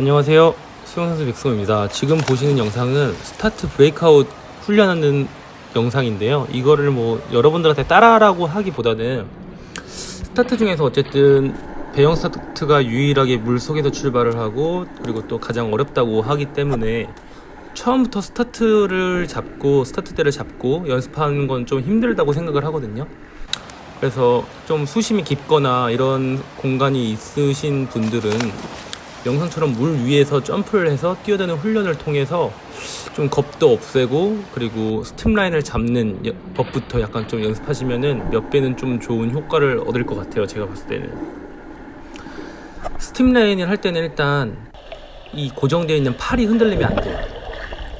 안녕하세요. 수영선수 백승호입니다. 지금 보시는 영상은 스타트 브레이크아웃 훈련하는 영상인데요. 이거를 뭐 여러분들한테 따라하라고 하기보다는 스타트 중에서 어쨌든 배영 스타트가 유일하게 물 속에서 출발을 하고 그리고 또 가장 어렵다고 하기 때문에 처음부터 스타트를 잡고 스타트대를 잡고 연습하는 건 좀 힘들다고 생각을 하거든요. 그래서 좀 수심이 깊거나 이런 공간이 있으신 분들은 영상처럼 물 위에서 점프를 해서 뛰어드는 훈련을 통해서 좀 겁도 없애고 그리고 스팀라인을 잡는 여- 법부터 약간 좀 연습하시면은 몇 배는 좀 좋은 효과를 얻을 것 같아요. 제가 봤을 때는 스팀라인을 할 때는 일단 이 고정되어 있는 팔이 흔들리면 안 돼요.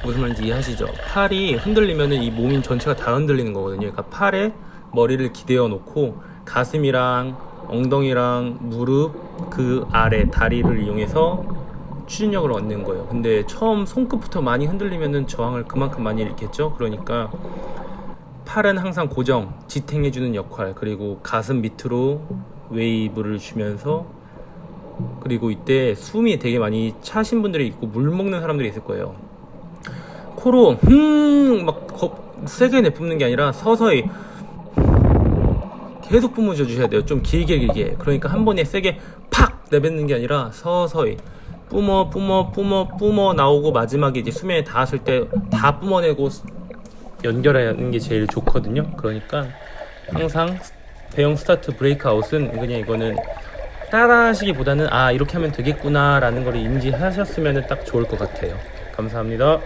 무슨 말인지 이해하시죠? 팔이 흔들리면은 이 몸인 전체가 다 흔들리는 거거든요. 그러니까 팔에 머리를 기대어 놓고 가슴이랑 엉덩이랑 무릎 그 아래 다리를 이용해서 추진력을 얻는 거예요. 근데 처음 손끝부터 많이 흔들리면은 저항을 그만큼 많이 잃겠죠. 그러니까 팔은 항상 고정, 지탱해주는 역할, 그리고 가슴 밑으로 웨이브를 주면서 그리고 이때 숨이 되게 많이 차신 분들이 있고 물 먹는 사람들이 있을 거예요. 코로 흠막 세게 내뿜는 게 아니라 서서히 계속 뿜어줘 주셔야 돼요. 좀 길게 길게. 그러니까 한 번에 세게 팍 내뱉는 게 아니라 서서히 뿜어 뿜어 뿜어 뿜어 나오고 마지막에 이제 수면에 닿았을 때 다 뿜어내고 연결하는 게 제일 좋거든요. 그러니까 항상 대형 스타트 브레이크 아웃은 그냥 이거는 따라 하시기보다는 아 이렇게 하면 되겠구나 라는 걸 인지하셨으면 딱 좋을 것 같아요. 감사합니다.